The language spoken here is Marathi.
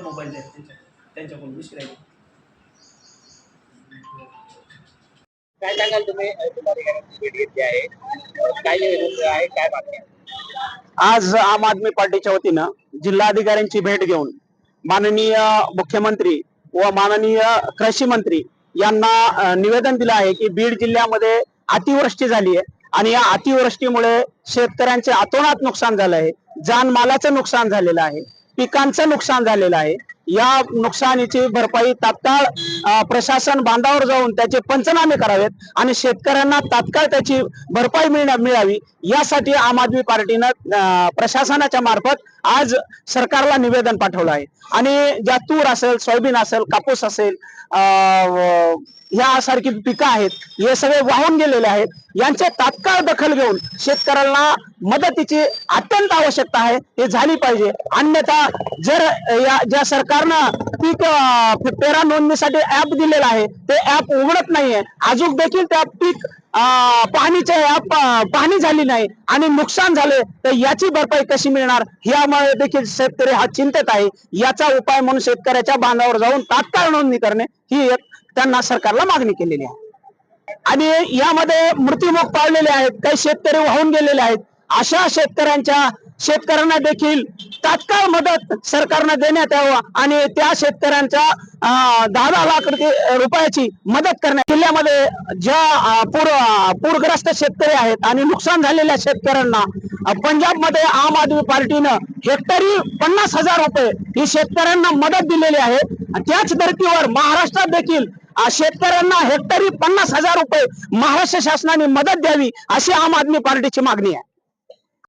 मोबाईल द्या त्यांच्या त्यांच्याकडून आहे काय सांगाल तुम्ही? अ, जिल्हाधिकाऱ्यांची भेट घेतली आहे? अ, काय निवेदन आहे? काय मागणी आहे? आज आम आदमी पार्टीच्या वतीनं जिल्हाधिकाऱ्यांची भेट घेऊन माननीय मुख्यमंत्री व माननीय कृषी मंत्री यांना अ, निवेदन दिलं आहे की बीड जिल्ह्यामध्ये अतिवृष्टी झाली आहे आणि या अतिवृष्टीमुळे शेतकऱ्यांचे अतोनात नुकसान झालं आहे. जानमालाचं नुकसान झालेलं आहे. पिकांचं नुकसान झालेलं आहे. या नुकसानीची भरपाई तात्काळ प्रशासन बांधावर जाऊन त्याचे पंचनामे करावेत आणि शेतकऱ्यांना तात्काळ त्याची भरपाई मिळण्या मिळावी. यासाठी आम आदमी पार्टीनं प्रशासनाच्या मार्फत आज सरकारला निवेदन पाठवलं आहे. आणि ज्या तूर असेल सोयाबीन असेल कापूस असेल यासारखी पिकं आहेत हे सगळे वाहून गेलेले आहेत. यांच्या तात्काळ दखल घेऊन शेतकऱ्यांना मदतीची अत्यंत आवश्यकता आहे. हे झाली पाहिजे. अन्यथा जर या ज्या सरकारनं पीक पेरा नोंदणीसाठी ऍप दिलेलं आहे ते ऍप उघडत नाहीये. अजून देखील त्या पीक अं, पाहणीचे ऍप पाहणी झाली नाही आणि नुकसान झाले तर याची भरपाई कशी मिळणार? यामुळे देखील शेतकरी हा चिंतेत आहे. याचा उपाय म्हणून शेतकऱ्याच्या बांधावर जाऊन तात्काळ नोंदणी करणे ही एक त्यांना सरकारला मागणी केलेली आहे. आणि यामध्ये मृत्यूमुख पाळलेले आहेत काही शेतकरी वाहून गेलेले आहेत. अशा शेतकऱ्यांच्या शेतकऱ्यांना देखील तात्काळ मदत सरकारनं देण्यात यावं आणि त्या शेतकऱ्यांच्या अं, दहा दहा लाख रुपयाची मदत करण्यात जिल्ह्यामध्ये ज्या पूर पूरग्रस्त शेतकरी आहेत आणि नुकसान झालेल्या शेतकऱ्यांना पंजाबमध्ये आम आदमी पार्टीनं हेक्टरी पन्नास हजार रुपये ही शेतकऱ्यांना मदत दिलेली आहे. त्याच धर्तीवर महाराष्ट्रात देखील शेतकऱ्यांना हेक्टरी पन्नास हजार रुपये महाराष्ट्र शासनाने मदत द्यावी अशी आम आदमी पार्टीची मागणी आहे.